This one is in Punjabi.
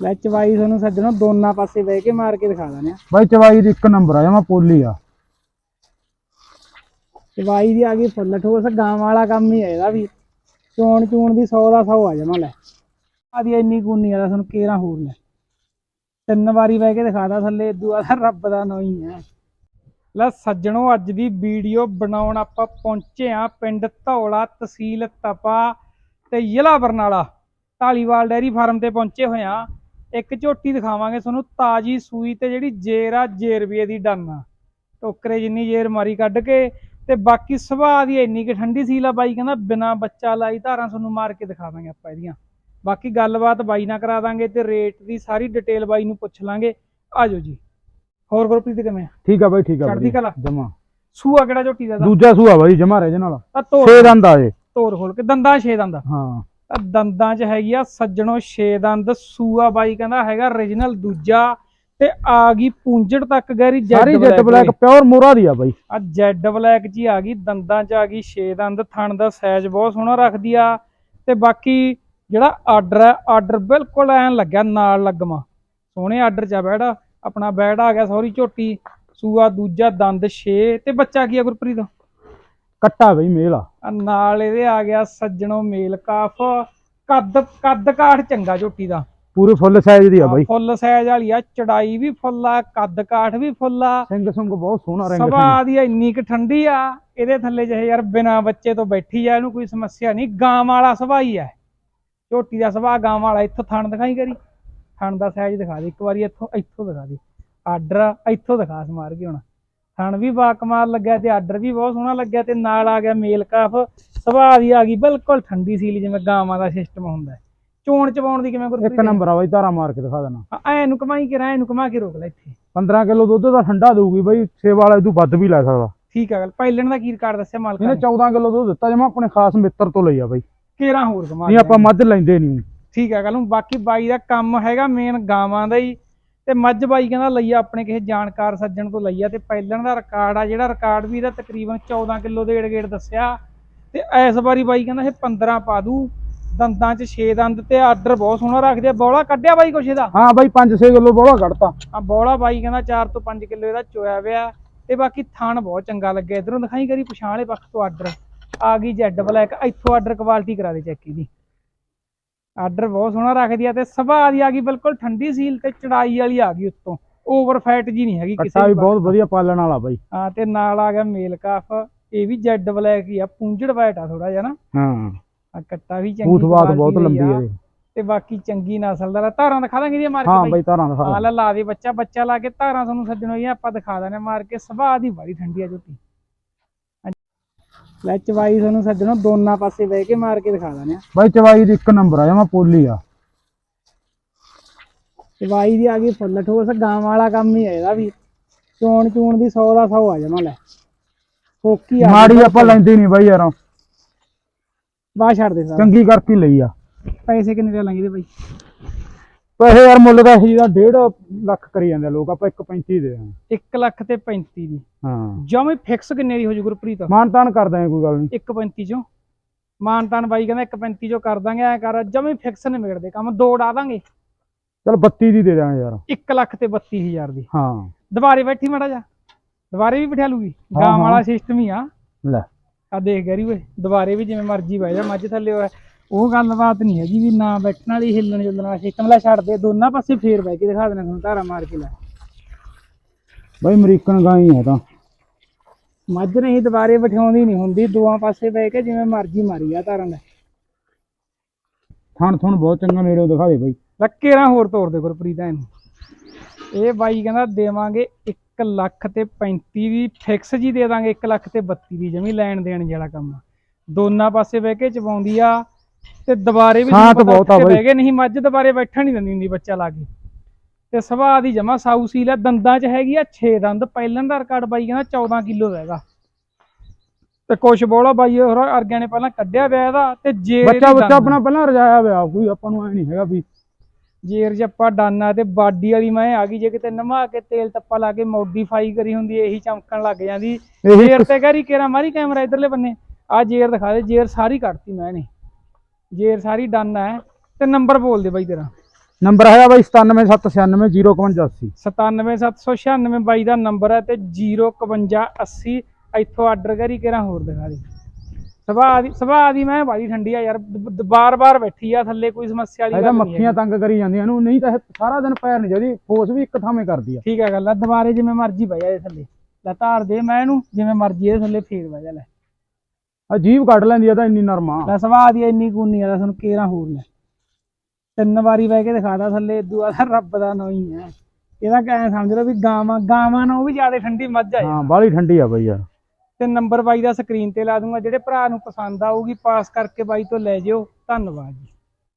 ਲੈ ਚਵਾਈ ਤੁਹਾਨੂੰ ਸੱਜਣੋ ਦੋਨਾਂ ਪਾਸੇ ਬਹਿ ਕੇ ਮਾਰ ਕੇ ਦਿਖਾ ਦਿੰਦੇ ਆ। ਬਾਈ ਚਵਾਈ ਦੀ ਇੱਕ ਨੰਬਰ ਆ ਜਮਾ ਪੋਲੀ ਆ। ਚਵਾਈ ਦੀ ਆ ਗਈ ਫੁੱਲ ਠੋਸ ਗਾਂ ਵਾਲਾ ਕੰਮ ਹੀ ਹੈ ਇਹਦਾ ਵੀ। ਚੋਣ ਚੂਣ ਦੀ 100 ਦਾ 100 ਆ ਜਾਵਾਂ ਲੈ। ਆਦੀ ਇੰਨੀ ਕੂਨੀ ਆ ਤੁਹਾਨੂੰ ਕੇਰਾ ਹੋਰ ਲੈ। ਤਿੰਨ ਵਾਰੀ ਬਹਿ ਕੇ ਦਿਖਾਦਾ ਥੱਲੇ ਇਦੂ ਆਦਾ ਰੱਬ ਦਾ ਨਾਂ ਹੀ ਹੈ। ਲੈ ਸੱਜਣੋ ਅੱਜ ਦੀ ਵੀਡੀਓ ਬਣਾਉਣ ਆਪਾਂ ਪਹੁੰਚੇ ਆ ਪਿੰਡ ਧੌਲਾ ਤਹਿਸੀਲ ਤਪਾ ਤੇ ਜ਼ਿਲ੍ਹਾ ਬਰਨਾਲਾ। ਢਾਲੀਵਾਲ ਡੈਰੀ ਫਾਰਮ ਤੇ ਪਹੁੰਚੇ ਹੋਏ ਆ ਇੱਕ ਝੋਟੀ ਦਿਖਾਵਾਂਗੇ ਤੁਹਾਨੂੰ ਤਾਜੀ ਸੂਈ ਤੇ ਜਿਹੜੀ ਜੇਰ ਆ ਜੇਰਬੀਏ ਦੀ ਡੰਨ ਟੋਕਰੇ ਜਿੰਨੀ ਜੇਰ ਮਾਰੀ ਕੱਢ ਕੇ ਤੇ ਬਾਕੀ ਸੁਭਾਅ ਦੀ ਇੰਨੀ ਕਿ ਠੰਡੀ ਸੀਲ ਆ ਬਾਈ ਕਹਿੰਦਾ ਬਿਨਾ ਬੱਚਾ ਲਾਈ ਧਾਰਾਂ ਤੁਹਾਨੂੰ ਮਾਰ ਕੇ ਦਿਖਾ ਦਾਂਗੇ ਆਪਾਂ ਇਹਦੀਆਂ। ਬਾਕੀ ਗੱਲਬਾਤ ਬਾਈ ਨਾਲ ਕਰਾ ਦਾਂਗੇ ਤੇ ਰੇਟ ਦੀ ਸਾਰੀ ਡਿਟੇਲ ਬਾਈ ਨੂੰ ਪੁੱਛ ਲਾਂਗੇ। ਆਜੋ ਜੀ। ਹੋਰ ਗੁਰਪ੍ਰੀਤ ਕਿਵੇਂ ਆ? ਠੀਕ ਆ ਬਾਈ ਠੀਕ ਆ ਚੜ੍ਹਦੀ ਕਲਾ। ਜਮਾ। ਸੂਆ ਕਿਹੜਾ ਝੋਟੀ ਦਾ? ਦੂਜਾ ਸੂਆ ਬਾਈ ਜਮਾ ਰਹਿ ਨਾਲ। ਆ ਤੋਰ ਛੇ ਦੰਦ ਆ ਏ ਤੋਰ ਖੋਲ ਕੇ ਦੰਦਾਂ ਛੇ ਦੰਦ। ਹਾਂ। ਦੰਦਾਂ 'ਚ ਹੈਗੀ ਆ ਸੱਜਣੋ ਛੇ ਦੰਦ ਸੂਆ ਬਾਈ ਕਹਿੰਦਾ ਹੈਗਾ origignal ਦੂਜਾ ਤੇ ਆ ਗਈ ਪੂੰਜੜ ਤੱਕ ਗੈਰੀ ਸਾਰੀ ਜੈਟ ਬਲੈਕ ਪਿਓਰ ਮੋਰਾ ਦੀ ਆ ਬਾਈ। ਆ ਜੈਡ ਬਲੈਕ ਜੀ ਆ ਗਈ ਦੰਦਾਂ 'ਚ ਆ ਗਈ ਛੇ ਦੰਦ ਥਣ ਦਾ ਸਾਈਜ਼ ਬਹੁਤ ਸੋਹਣਾ ਰੱਖਦੀ ਆ। ਤੇ ਬਾਕੀ ਜਿਹੜਾ ਆਰਡਰ ਹੈ ਆਰਡਰ ਬਿਲਕੁਲ ਐਂ ਲੱਗਿਆ ਨਾਲ ਲੱਗਮਾ। ਸੋਹਣੇ ਆਰਡਰ 'ਚ ਆ ਬੈੜਾ ਆਪਣਾ ਬੈੜ ਆ ਗਿਆ ਸੌਰੀ ਝੋਟੀ ਸੂਆ ਦੂਜਾ ਦੰਦ 6 ਤੇ ਬੱਚਾ ਕੀ ਆ ਗੁਰਪ੍ਰੀਤ? ਕੱਟਾ ਬਈ ਮੇਲ ਆ। ਨਾਲ ਇਹਦੇ ਆ ਗਿਆ ਸੱਜਣੋ ਮੇਲ ਕਾਫ। ਕੱਦ ਕੱਦ ਕਾਠ ਚੰਗਾ ਝੋਟੀ ਦਾ। ਪੂਰੇ ਫੁੱਲ ਸਾਈਜ਼ ਦੀ ਆ ਬਾਈ। ਫੁੱਲ ਸਾਈਜ਼ ਵਾਲੀ ਆ ਚੜਾਈ ਵੀ ਫੁੱਲ ਆ ਕੱਦ ਕਾਠ ਵੀ ਫੁੱਲ ਆ। ਸਿੰਘ ਸੁੰਗ ਬਹੁਤ ਸੋਹਣਾ ਰੰਗ ਸਭਾ ਦੀ ਇੰਨੀ ਕੁ ਠੰਡੀ ਆ। ਇਹਦੇ ਥੱਲੇ ਜਿਹੇ ਯਾਰ ਬਿਨਾ ਬੱਚੇ ਤੋਂ ਬੈਠੀ ਆ ਇਹਨੂੰ ਕੋਈ ਸਮੱਸਿਆ ਨਹੀਂ। ਗਾਂ ਵਾਲਾ ਸੁਭਾਅ ਹੀ ਆ। ਝੋਟੀ ਦਾ ਸੁਭਾਅ ਗਾਂ ਵਾਲਾ ਇੱਥੋਂ ਥਣ ਦਿਖਾਈ ਕਰੀ। ਥਣ ਦਾ ਸਾਈਜ਼ ਦਿਖਾ ਦੇ ਇੱਕ ਵਾਰੀ ਇੱਥੋਂ ਇੱਥੋਂ ਦਿਖਾ ਦੇ। ਆਰਡਰ ਇੱਥੋਂ ਦਿਖਾ ਸਮਾਰ ਕੇ ਹੁਣ। ਥਣ ਵੀ ਬਾ ਕਮਾਲ ਲੱਗਿਆ ਤੇ ਆਰਡਰ ਵੀ ਬਹੁਤ ਸੋਹਣਾ ਲੱਗਿਆ ਤੇ ਨਾਲ ਆ ਗਿਆ ਮੇਲ ਕਾਫ। ਸੁਭਾਅ ਦੀ ਆ ਗਈ ਬਿਲਕੁਲ ਠੰਡੀ ਸੀਲ ਜਿਵੇਂ ਗਾਵਾਂ ਦਾ ਸਿਸਟਮ ਹੁੰਦਾ। ਚੋਣ ਚਵਾਉਣ ਦੀ ਕਿਵੇਂ ਇੱਕ ਗੁਰਪ੍ਰੀਤ ਨੰਬਰ ਆ ਬਾਈ ਧਾਰਾ ਮਾਰ ਕੇ ਦਿਖਾ ਦੇਣਾ। ਐ ਨੂੰ ਕਮਾਈ ਕੇ ਐ ਨੂੰ ਕਮਾ ਕੇ ਰੋਕ ਲੈ ਇੱਥੇ। 15 ਕਿਲੋ ਦੁੱਧ ਦਾ ਠੰਡਾ ਦਊਗੀ ਬਾਈ ਸੇਵਾ ਵਾਲਾ ਤੋਂ ਵੱਧ ਵੀ ਲੈ ਸਕਦਾ। ਠੀਕ ਆ ਗੱਲ ਪਹਿਲਣ ਦਾ ਕੀ ਰਿਕਾਰਡ ਦੱਸਿਆ ਮਾਲਕਾਂ ਨੇ? 14 ਕਿਲੋ ਦੁੱਧ ਦਿੱਤਾ ਜਮਾ ਆਪਣੇ ਖਾਸ ਮਿੱਤਰ ਤੋਂ ਲਈ ਆ ਬਾਈ। ਕੇਰਾਂ ਹੋਰ ਕਮਾ ਨਹੀਂ ਆਪਾਂ ਮੱਝ ਲੈਂਦੇ ਨਹੀਂ। ਠੀਕ ਹੈ ਕੱਲ ਨੂੰ ਬਾਕੀ ਬਾਈ ਦਾ ਕੰਮ ਹੈਗਾ ਮੇਨ ਗਾਵਾਂ ਦਾ ਹੀ। ਤੇ ਮੱਝ ਬਾਈ ਕਹਿੰਦਾ ਲਈ ਆਪਣੇ ਕਿਸੇ ਜਾਣਕਾਰ ਸੱਜਣ ਤੋਂ ਲਈ ਆ ਤੇ ਪਹਿਲਣ ਦਾ ਰਿਕਾਰਡ ਆ ਜਿਹੜਾ ਰਿਕਾਰਡ ਵੀ ਇਹਦਾ ਤਕਰੀਬਨ 14 ਕਿਲੋ ਦੇ ਏੜ-ਗੇੜ ਦੱਸਿਆ। ਤੇ ਇਸ ਵਾਰੀ ਬਾਈ ਕਹਿੰਦਾ ਇਹ 15 ਪਾ ਦੂ ਦੰਦਾਂ 'ਚ 6 ਦੰਦ ਤੇ ਆਰਡਰ ਬਹੁਤ ਸੋਹਣਾ ਰੱਖਦੇ ਆ। ਬੌਲਾ ਕੱਢਿਆ ਬਾਈ ਕੁਛ ਇਹਦਾ? ਹਾਂ ਬਾਈ 5-6 ਕਿਲੋ ਬੋਲਾ ਕੱਢਤਾ। ਆ ਬੌਲਾ ਬਾਈ ਕਹਿੰਦਾ 4 ਤੋਂ 5 ਕਿਲੋ ਇਹਦਾ ਚੋਇਆ ਪਿਆ ਤੇ ਬਾਕੀ ਥਣ ਬਹੁਤ ਚੰਗਾ ਲੱਗਿਆ। ਇਧਰੋਂ ਦਿਖਾਈ ਕਰੀ ਪਛਾਣ ਵਾਲੇ ਪੱਖ ਤੋਂ ਆਰਡਰ। ਆ ਗਈ ਜੈਡ ਬਲੈਕ ਇੱਥੋਂ ਆਰਡਰ ਕੁਆਲਿਟੀ ਕਰਾ ਦੇ ਚੈੱਕ ਇਹਦੀ। ਆਰਡਰ ਬਹੁਤ ਸੋਹਣਾ ਰੱਖਦੀ ਆ ਤੇ ਸੁਭਾਅ ਦੀ ਆ ਗਈ ਬਿਲਕੁਲ ਠੰਡੀ ਸੀਲ ਤੇ ਚੜਾਈ ਵਾਲੀ ਆ ਗਈ ਉੱਤੋਂ। ਓਵਰ ਫੈਟ ਜੀ ਨਹੀਂ ਹੈਗੀ ਕੱਟਾ ਵੀ ਬਹੁਤ ਵਧੀਆ ਪਾਲਣ ਵਾਲਾ ਬਾਈ। ਹਾਂ ਤੇ ਨਾਲ ਆ ਗਿਆ ਮੇਲ ਕਾਫ ਇਹ ਵੀ ਜੈਡ ਬਲੈਕ ਹੀ ਆ ਪੂੰਝੜ ਵਾਈਟ ਆ ਥੋੜਾ ਜਿਹਾ ਨਾ। ਹਾਂ। ਆ ਕੱਟਾ ਵੀ ਚੰਗੀ quality ਬਹੁਤ ਹੀ ਲੰਬੀ ਹੈ। ਤੇ ਬਾਕੀ ਚੰਗੀ ਨਸਲ ਦਾ ਧਾਰਾਂ ਦਿਖਾ ਦਾਂਗੇ ਇਹਦੀਆਂ ਮਾਰ ਕੇ ਹਾਂ ਬਾਈ। ਧਾਰਾਂ ਦਿਖਾ ਦੇ। ਲੈ ਲਾ ਦੇ ਬੱਚਾ ਬੱਚਾ ਲਾ ਕੇ ਧਾਰਾਂ ਤੁਹਾਨੂੰ ਸੱਜਣੋ ਇਹ ਆਪਾਂ ਦਿਖਾ ਦਾਂਗੇ ਮਾਰ ਕੇ ਸੁਭਾਅ ਦੀ ਬੜੀ ਠੰਡੀ ਆ ਝੋਟੀ ਲੈ ਚਵਾਈ ਤੁਹਾਨੂੰ ਸੱਜਣੋ ਦੋਨਾਂ ਪਾਸੇ ਬਹਿ ਕੇ ਮਾਰ ਕੇ ਦਿਖਾ ਦਾਂਗੇ ਬਾਈ ਚਵਾਈ ਦੀ ਇੱਕ ਨੰਬਰ ਆ ਜਮਾ ਪੋਲੀ ਆ। ਚਵਾਈ ਦੀ ਆ ਗਈ ਫੁੱਲ ਠੋਸ ਗਾਂ ਵਾਲਾ ਕੰਮ ਹੀ ਹੈ ਇਹਦਾ ਵੀ। ਚੋਣ ਚੂਣ ਦੀ 100 ਦਾ 100 ਆ ਜਾਵਾਂ ਲੈ। ਫੋਕੀ ਆ ਮਾੜੀ ਆਪਾਂ ਲੈਂਦੇ ਨਹੀਂ ਬਾਈ ਯਾਰ। ਬਾਹ ਛੱਡ ਦੇ ਸਾਰਾ। ਚੰਗੀ ਕਰਕੇ ਲਈ ਆ। ਪੈਸੇ ਕਿੰਨੇ ਦੇ ਲਾਂਗੇ ਇਹਦੇ ਬਾਈ? ਪੈਸੇ ਯਾਰ ਮੁੱਲ ਦਾ ਇਹੀ ਦਾ 1.5 ਲੱਖ ਕਰੀ ਜਾਂਦੇ ਆ ਲੋਕ ਆਪਾਂ 1.35 ਦੇ ਦਾਂਗੇ 1 ਲੱਖ ਤੇ 35 ਦੀ। ਹਾਂ। ਜਮੇ ਫਿਕਸ ਕਿੰਨੇ ਦੀ ਹੋ ਜੂ ਗੁਰਪ੍ਰੀਤ? ਮਾਨ ਤਾਨ ਕਰ ਦਾਂਗੇ ਕੋਈ ਗੱਲ ਨਹੀਂ 1.35 ਚੋਂ। ਮਾਨਤਾਨ ਬਾਈ ਕਹਿੰਦਾ 1.35 ਚੋਂ ਕਰ ਦਾਂਗੇ ਐ ਕਰ ਜਮੇ ਫਿਕਸ ਨੇ ਮਿਲਦੇ ਕੰਮ ਦੋ ਡਾ ਦਾਂਗੇ। ਚਲ 32 ਦੀ ਦੇ ਦਾਂਗੇ ਯਾਰ। 1 ਲੱਖ ਤੇ 32000 ਦੀ। ਹਾਂ। ਦੁਬਾਰੇ ਬੈਠੀ ਮਾੜਾ ਜਾ ਦੁਬਾਰੇ ਵੀ ਬਿਠਾ ਲੂਗੀ। ਗਾਂ। ਵਾਲਾ ਸਿਸਟਮ ਹੀ ਆ। ਲੈ। ਆ ਦੇਖ ਗਰੀ ਓਏ ਦੁਬਾਰੇ ਵੀ ਜਿਵੇਂ ਮਰਜ਼ੀ ਬਹਿ ਜਾ ਮੱਝ ਥੱਲੇ ਹੋਇਆ। ਉਹ ਗੱਲਬਾਤ ਨਹੀਂ ਹੈਗੀ ਵੀ ਨਾ ਬੈਠਣ ਵਾਲੀ ਹਿੱਲਣ ਜੁਲਣ ਵਾਲਾ ਸਿਸਟਮ ਲੈ ਛੱਡ ਦੇ ਦੋਨਾਂ ਪਾਸੇ ਫੇਰ ਬਹਿ ਕੇ ਦਿਖਾ ਦੇਣਾ ਤੁਹਾਨੂੰ ਧਾਰਾ ਮਾਰ ਕੇ ਲੈ। ਬਾਈ ਅਮਰੀਕਨ ਗਾਂ ਹੀ ਹੈ ਤਾਂ। ਮੱਝ ਨਹੀਂ ਦੁਬਾਰੇ ਬਿਠਾਉਂਦੀ ਨਹੀਂ ਹੁੰਦੀ ਦੋਆਂ ਪਾਸੇ ਬਹਿ ਕੇ ਜਿਵੇਂ ਮਰਜ਼ੀ ਮਾਰੀ ਆ ਧਾਰਾਂ ਲੈ। ਥਣ ਥਣ ਬਹੁਤ ਚੰਗਾ ਨੇੜੇ ਦਿਖਾ ਦੇ ਬਾਈ। ਲੱਕੇ ਰਾਂ ਹੋਰ ਤੋੜ ਦੇ ਗੁਰਪ੍ਰੀਤ ਇਹਨੂੰ ਇਹ ਬਾਈ ਕਹਿੰਦਾ ਦੇਵਾਂਗੇ 1 ਲੱਖ ਤੇ 35 ਦੀ ਫਿਕਸ ਜੀ ਦੇ ਦਾਂਗੇ 1 ਲੱਖ ਤੇ 32 ਦੀ ਜਮੀ ਲੈਣ ਦੇਣ ਜਿਹੜਾ ਕੰਮ। ਦੋਨਾਂ ਪਾਸੇ ਬਹਿ ਕੇ ਚਵਾਉਂਦੀ ਆ ਤੇ ਦੁਬਾਰੇ ਵੀ ਪਤਾ ਬਹੁਤ ਆ ਬਾਈ। ਬਹਿ ਗਏ ਨਹੀਂ ਮੱਝ ਦੁਬਾਰੇ ਬੈਠਣ ਨਹੀਂ ਦਿੰਦੀ ਹੁੰਦੀ ਬੱਚਾ ਲਾ ਕੇ। ਤੇ ਸੁਭਾਅ ਦੀ ਜਮਾ ਸਾਊ ਸੀਲ ਆ ਦੰਦਾਂ 'ਚ ਹੈਗੀ ਆ 6 ਦੰਦ ਪਹਿਲਾਂ ਦਾ ਰਿਕਾਰਡ ਬਾਈ ਕਹਿੰਦਾ 14 ਕਿਲੋ ਦਾ ਹੈਗਾ। ਤੇ ਕੁਛ ਬੋਲਾ ਬਾਈ ਹੋਰ ਅਰਗਿਆਂ ਨੇ ਪਹਿਲਾਂ ਕੱਢਿਆ ਵਿਆ ਇਹਦਾ ਤੇ ਜੇ ਬੱਚਾ ਬੱਚਾ ਆਪਣਾ ਪਹਿਲਾਂ ਰਜਾਇਆ ਹੋਇਆ ਕੋਈ ਆਪਾਂ ਨੂੰ ਐ ਨਹੀਂ ਹੈਗਾ ਵੀ। ਜੇਰ ਜੱਪਾ ਡਾਨਾ ਤੇ ਬਾਡੀ ਵਾਲੀ ਮੈਂ ਆ ਗਈ ਜੇ ਕਿਤੇ ਨਮਾ ਕੇ ਤੇਲ ਤੱਪਾ ਲਾ ਕੇ ਮੋਡੀਫਾਈ ਕਰੀ ਹੁੰਦੀ ਇਹੀ ਚਮਕਣ ਲੱਗ ਜਾਂਦੀ। ਜੇਰ ਤੇ ਕਰੀ ਕੇਰਾ ਮਾਰੀ ਕੈਮਰਾ ਇਧਰਲੇ ਬੰਨੇ। ਆ ਜੇਰ ਦਿਖਾ ਦੇ ਜੇਰ ਸਾਰੀ ਕੱਟਤੀ ਮੈਂ ਨੇ ਜੇਰ ਸਾਰੀ ਡਾਨਾ ਹੈ ਤੇ ਨੰਬਰ ਬੋਲ ਦੇ ਬਾਈ ਤੇਰਾ। ਨੰਬਰ ਹੈਗਾ ਬਾਈ 97796 97796 ਬਾਈ ਦਾ ਨੰਬਰ ਹੈ ਤੇ 05180 ਇੱਥੋਂ ਆਰਡਰ ਕਰੀ ਕਿਹੜਾ ਹੋਰ ਦਿਖਾ ਦੇ। ਸੁਭਾਅ ਦੀ ਸੁਭਾਅ ਦੀ ਮੈਂ ਬਾਈ ਠੰਡੀ ਆ ਯਾਰ ਬਾਰ-ਬਾਰ ਬੈਠੀ ਆ ਥੱਲੇ ਕੋਈ ਸਮੱਸਿਆ ਵਾਲੀ ਗੱਲ ਨਹੀਂ ਮੱਖੀਆਂ ਤੰਗ ਕਰੀ ਜਾਂਦੀਆਂ ਇਹਨੂੰ ਨਹੀਂ ਤਾਂ ਇਹ ਸਾਰਾ ਦਿਨ ਪੈਰ ਨਹੀਂ ਜਾਂਦੀ ਫੋਸ ਵੀ ਇੱਕ ਥਾਵੇਂ ਕਰਦੀ ਆ। ਠੀਕ ਹੈ ਗੱਲ ਆ ਦੁਬਾਰੇ ਜਿਵੇਂ ਮਰਜ਼ੀ ਬਹਿ ਜਾ ਇਹ ਥੱਲੇ। ਲੈ ਧਾਰ ਦੇ ਮੈਂ ਇਹਨੂੰ ਜਿਵੇਂ ਮਰਜ਼ੀ ਇਹਦੇ ਥੱਲੇ ਫੇਰ ਬਹਿ ਜਾ ਲੈ। ਆ ਜੀਭ ਕੱਢ ਲੈਂਦੀ ਆ ਤਾਂ ਇੰਨੀ ਨਰਮ ਲੈ ਸੁਭਾਅ ਦੀ ਇੰਨੀ ਕੂਨੀ ਆ ਤੁਹਾਨੂੰ ਕੇਰਾ ਹੋਰ ਲੈ ਤਿੰਨ ਵਾਰੀ ਬਹਿ ਕੇ ਦਿਖਾਦਾ ਥੱਲੇ ਇਦੂ ਬਾਅਦ ਰੱਬ ਦਾ ਨਾਂ ਹੀ ਹੈ। ਇਹਦਾ ਕਹਿ ਸਮਝ ਲਓ ਵੀ ਗਾਵਾਂ ਗਾਵਾਂ ਨਾਲੋਂ ਵੀ ਜ਼ਿਆਦਾ ਠੰਡੀ ਮੱਝ ਆ ਹਾਂ ਬਾਲੀ ਠੰਡੀ ਆ ਬਾਈ ਯਾਰ। ਤੇ ਨੰਬਰ ਬਾਈ ਦਾ ਸਕਰੀਨ ਤੇ ਲਾ ਦੂੰਗਾ ਜਿਹੜੇ ਭਰਾ ਨੂੰ ਪਸੰਦ ਆਊਗੀ ਪਾਸ ਕਰਕੇ ਬਾਈ ਤੋਂ ਲੈ ਜਿਓ। ਧੰਨਵਾਦ ਜੀ।